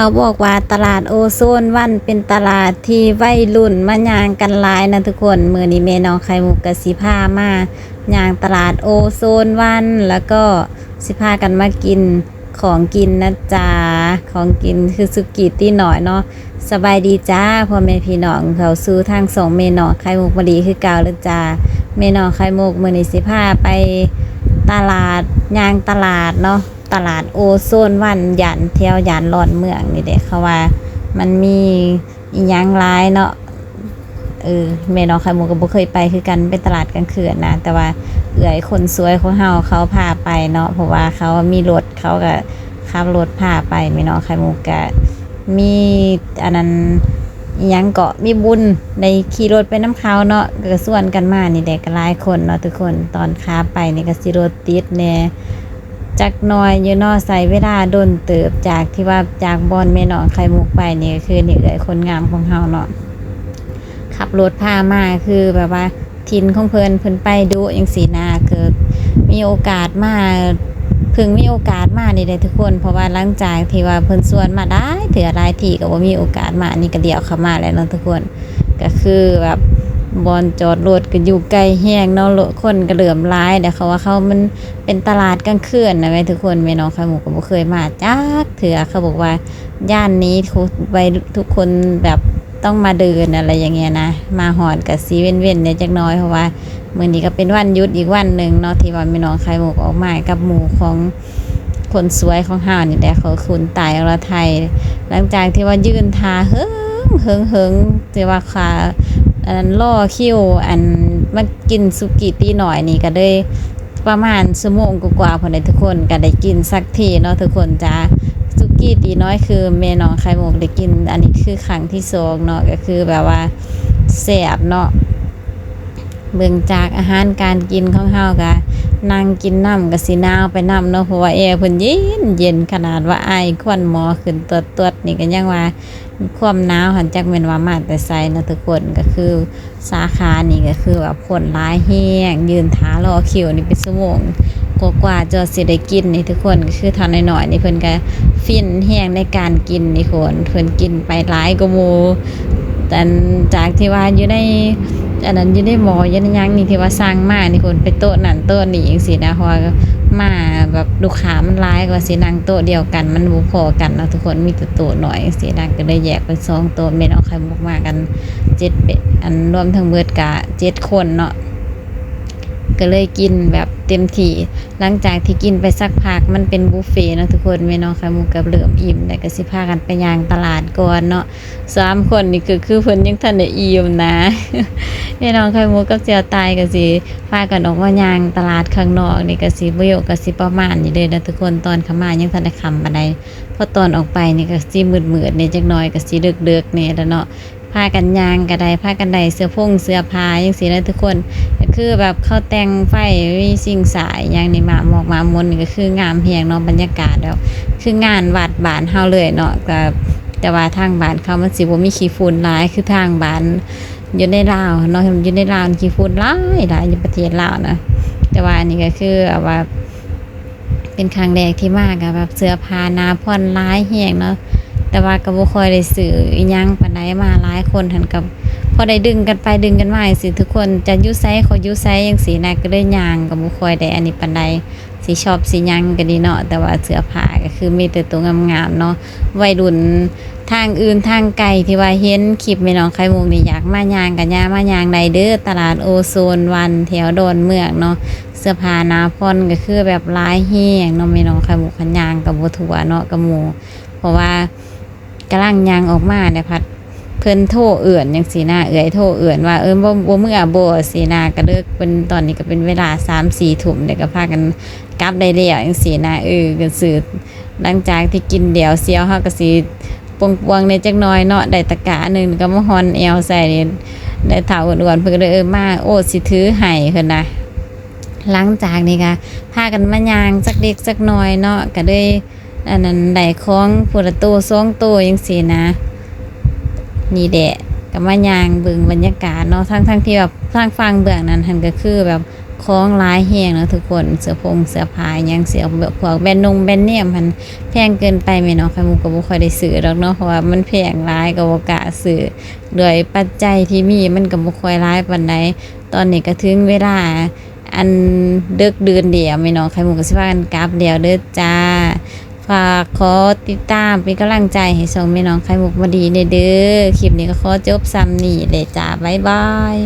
เขาบอกว่าตลาดโอโซนวันเป็นตลาดที่วัยรุ่นมายางกันหลายนะทุกคนมือนี้เมน้องไข่มุกกับสิพามายางตลาดโอโซนวัน แล้วก็สิพากันมากินของกินนะจ๊ะของกินคือสุกิตี้หน่อยเนาะสบายดีจ้าพ่อแม่พี่น้องเขาสู้ทางสองเมนองไข่มุกมาดีคือเก่าเลยจ้าเมนองไข่มุกมือนี้สิพาไปตลาดยางตลาดเนาะ ตลาดโอโซนวันยันเที่ยวยันรอนเมืองนี่เด็กเขาว่า มันมีอีหยังร้ายเนาะเออแม่น้องไข่มุกก็บ่เคยไปคือกันเป็นตลาดกลางคืนนะ แต่ว่าเอื่อยคนสวยของเฮาเขาพาไปเนาะเพราะว่าเขามีรถเขาก็ขับรถพาไปแม่น้องไข่มุกก็มีอันนั้นยังเกาะมีบุญในขี่รถไปน้ำเขาเนาะก็ส่วนกันมานี่เด็กหลายคนเนาะทุกคนตอนค้าไปนี่ก็สิรถติดแน่ จักหน้อยอยู่นอใส่เวลาโดนเติบจากที่ว่าจากบอลแม่นองไข่มุกไปนี่คือนี่เลยคนงามของเฮาเนาะขับรถพามาคือแบบว่าทินของเพิ่นเพิ่นไปดูอย่างสีนาเกิดมีโอกาสมาพิ่งมีโอกาสมานี่เลยทุกคน เพราะว่าหลังจากที่ว่าเพิ่นส่วนมาได้ถือหลายที่ก็บ่มีโอกาสมานี่ก็เดียวเข้ามาแล้วเนาะทุกคน ก็คือแบบ บอนจอดรถก็อยู่ไกลแห้งเนาะรถคนก็เหลื่อมร้ายแต่เขาว่าเขามันเป็นตลาดกลางคืนนะแม่ทุกคนแม่น้องไข่หมูก็บ่เคยมาจักเถื่อเขาบอกว่าย่านนี้ทุกไปทุกคนแบบต้องมาเดินอะไรอย่างเงี้ยนะ มาหอดกับซีเว้นเว้นเนี่ยจักน้อยเพราะว่ามือนี้ก็เป็นวันยุดอีกวันหนึ่งเนาะที่ว่าแม่น้องไข่หมูออกมากับหมูของคนสวยของห้านี่แหละเขาคุณตายอรไทย หลังจากที่ว่ายืนทาเฮิงเฮิงเฮิงที่ว่าขา อันนั้นล่อคิวอันมากินสุกี้ตีหน่อยนี่ก็ได้ประมาณชั่วโมงกว่าๆพอได้ทุกคนก็ได้กินสักทีเนาะทุกคนจ้าสุกี้ตีน้อยคือเมน้องไข่มุกได้กิน อันนี้คือครั้งที่สองเนาะก็คือแบบว่าแสบเนาะ เบิ่งจากอาหารการกินของเฮาก็นั่งกินน้ำกับสีนาวไปน้ำเนาะเพราะว่าแอร์เพิ่นเย็นเย็นขนาดว่าไอควันหมอขึ้นตัวตัวนี่ก็ยังว่าความหนาวหันจากเมนว่ามาแต่ไซเนะทุกคนก็คือสาขานี่ก็คือแบบคนร้ายแห้งยืนท้ารอคิวนี่เป็นชั่วโมงกว่ากว่าจะสิได้กินนี่ทุกคนก็คือทานหน่อยๆนี่เพิ่นก็ฟินแห้งในการกินนี่คนเพิ่นกินไปหลายกว่าหมู่แต่จากที่ว่าอยู่ใน อันนั้นอยู่ในหมออยู่ในยังนี่ที่ว่าสร้างมานี่คนไปโต๊ะนั่นโต๊ะนี่จังสินะเพราะมาแบบลูกค้ามันร้ายกว่าสินั่งโต๊ะเดียวกัน มันบุพอกันเนาะทุกคนมีแต่โต๊ะหน่อยสินั่งก็เลยแยกเป็นสองโต๊ะเมนเอาไข่มุกมากันเจ็ดเป็ดอันรวมทั้งเบิดกะเจ็ดคนเนาะ ก็เลยกินแบบเต็มที่หลังจากที่กินไปสักพักมันเป็นบุฟเฟ่นะทุกคนเมนเอาไข่มุกกับเหลือมอิ่มแต่ก็สิพากันไปยางตลาดก่อนเนาะสามคนนี่คือคือเพิ่นยังทันได้อิ่มนะแม่น้องไข่มุกกับเจียวตายก็สิพากันออกมายางตลาดข้างนอกนี่ก็สิบ่อยู่ก็สิประมาณนี้เด้อนะทุกคนตอนขมายังทันได้คำปานใดพอตอนออกไปนี่ก็สิมืดๆนี่จักหน่อยก็สิเดึกๆนี่แล้วเนาะ พากันยางก็ไดผ้ากันไดเสื้อผงเสื้อผ้าจังซี่นะทุกคนก็คือแบบเข้าแต่งไฟมีสิ่งสายอย่างนี้มาหมอกมามนก็คืองามเพียงเนาะบรรยากาศแล้วคืองานวัดบ้านเฮาเลยเนาะก็แต่ว่าทางบ้านเขามันสิบ่มีขี้ฝุ่นหลายคือทางบ้านอยู่ในลาวเนาะอยู่ในลาวกี่ฝุ่นหลายหลายอยู่ประเทศลาวนะแต่ว่าอันนี้ก็คือแบบว่าเป็นครั้งแรกที่มากอะแบบเสื้อผ้าหนาพ่อนร้ายแห้งเนาะ แต่ว่าก็บ่ค่อยได้สื่ออิหยังปานใดมาหลายคนหันกับพอได้ดึงกันไปดึงกันมาสิทุกคนจะยุไซเขาอยุไซจังสีนะก็เลยยางก็บ่ค่อยได้อันนี้ปานใดสิชอบสิยังก็ดีเนาะแต่ว่าเสื้อผ้าก็คือมีแต่ตัวงามๆเนาะวัยรุ่นทางอื่นทางไกลที่ว่าเห็นคลิปแม่น้องไข่มุกนี่อยากมายางกันยามายางใดเด้อตลาดโอโซนวันแถวโดนเมืองเนาะเสื้อผ้าหนาพอนก็คือแบบลายแห้งเนาะแม่น้องไข่มุกขันยางกับบัถั่วเนาะกับหมูเพราะว่า กำลังยางออกมาเนี่ยพัดเพิ่นโทเอื่นยังสีหน้าเอื่อยโทเอื่นว่าเออบ่บ่เมื่อบ่สีหน้าก็เลิกเป็นตอนนี้ก็เป็นเวลา3 4ทุ่มเดี๋ยวก็พากันกลับได้แล้วจังสีหน้าเออก็สือหลังจากที่กินเดี๋ยวเสียวเฮาก็สิปวงปวงในจักน้อยเนาะได้ตะกะหนึ่งก็มาฮอนแอวใส่นี่ได้เถาอ้วนๆเพิ่นก็เลยเออมาโอ้สิถือให้เพิ่นนะหลังจากนี้ก็พากันมายางสักเล็กสักน้อยเนาะก็ได้ อันนั้นได้องผู้ละโตสองโตจังซี่นะ นี่แดะก็มายางเบิ่งบรรยากาศเนาะทั้งทั้งที่แบบทางฟังเบื้องนั้นหันก็คือแบบของหลายแฮงเนาะทุกคนเสือผงเสือผ้าหยังเสือแบบพวกแบนนงแบนเนียมมันแพงเกินไปแม่น้องไข่มุกก็บ่ค่อยได้ซื้อดอกเนาะเพราะว่ามันแพงหลายก็บ่กล้าซื้อด้วยปัจจัยที่มีมันก็บ่ค่อยหลายปานใดตอนนี้ก็ถึงเวลาอันเดึกเดือนเดียวแม่น้องไข่มุกก็สิพากันกลับเดียวเด้อจ้า ฝากขอติดตามเป็นกำลังใจให้สองแม่น้องไข่มุกมาดีเด้อคลิปนี้ก็ขอจบซ้ำนี่เลยจ้าบ๊ายบาย